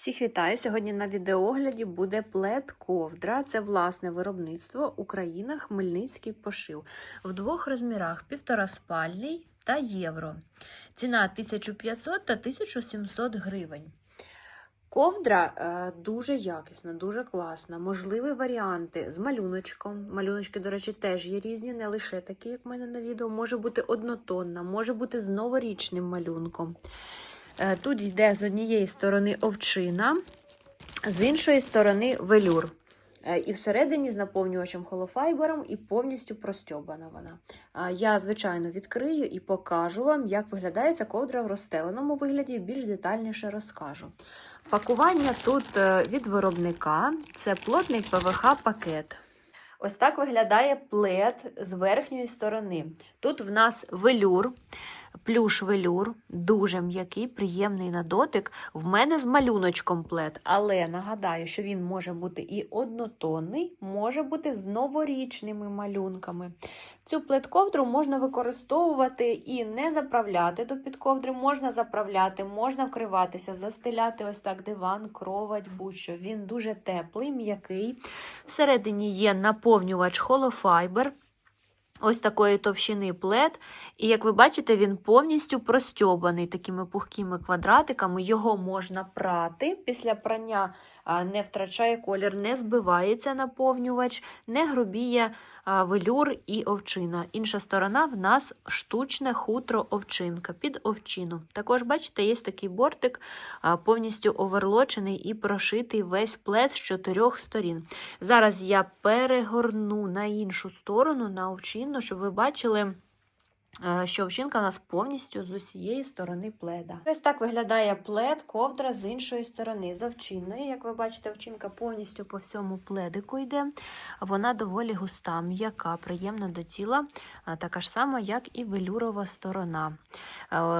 Всіх вітаю! Сьогодні на відеогляді буде плед ковдра. Це власне виробництво Україна, Хмельницький пошив в двох розмірах: півтораспальний та євро. Ціна 1500 та 1700 гривень. Ковдра е, дуже якісна, дуже класна. Можливі варіанти з малюночком. Малюночки, до речі, теж є різні, не лише такі, як в мене на відео. Може бути однотонна, може бути з новорічним малюнком. Е, Тут йде з однієї сторони овчина, з іншої сторони велюр. Е, І всередині з наповнювачем холофайбером і повністю простьобана вона. Я, звичайно, відкрию і покажу вам, як виглядає ця ковдра в розстеленому вигляді, більш детальніше розкажу. Пакування тут е, від виробника це плотний ПВХ-пакет. Ось так виглядає плед з верхньої сторони. Тут в нас велюр, плюш велюр, дуже м'який, приємний на дотик. В мене з малюночком плед, але нагадаю, що він може бути і однотонний, може бути з новорічними малюнками. Цю плед-ковдру можна використовувати і не заправляти до підковдри, можна заправляти, можна вкриватися, застеляти ось так диван, кровать, будь-що. Він дуже теплий, м'який. Всередині є наповнювач холофайбер. Ось такої товщини плед. І як ви бачите, він повністю простьобаний такими пухкими квадратиками. Його можна прати. Після прання не втрачає колір, не збивається наповнювач, не грубіє велюр і овчина. Інша сторона в нас штучне хутро овчинка під овчину. Також, бачите, є такий бортик, повністю оверлочений і прошитий весь плед з чотирьох сторін. Зараз я перегорну на іншу сторону, на овчину, щоб ви бачили. е, Що овчинка у нас повністю з усієї сторони пледа. Ось так виглядає плед, ковдра з іншої сторони, з овчиною. Як ви бачите, овчинка повністю по всьому пледику йде. Вона доволі густа, м'яка, приємна до тіла, така ж сама, як і велюрова сторона.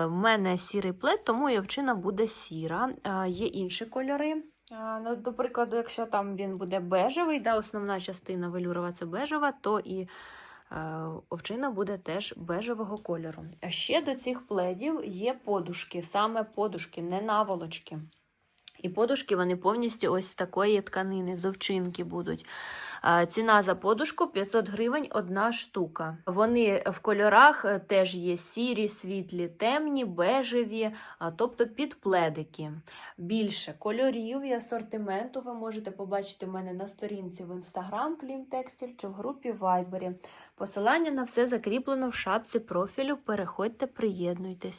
У мене сірий плед, тому і овчина буде сіра. Е, Є інші кольори. Ну, до прикладу, якщо там він буде бежевий, да, основна частина велюрова це бежева, то і е, овчина буде теж бежевого кольору. А ще до цих пледів є подушки, саме подушки, не наволочки. І подушки вони повністю ось такої тканини, з овчинки будуть. Ціна за подушку 500 гривень одна штука. Вони в кольорах е, теж є сірі, світлі, темні, бежеві, тобто під пледики. Більше кольорів і асортименту ви можете побачити в мене на сторінці в інстаграм Клімтекстіль чи в групі Вайбері. Посилання на все закріплено в шапці профілю. Переходьте, приєднуйтесь.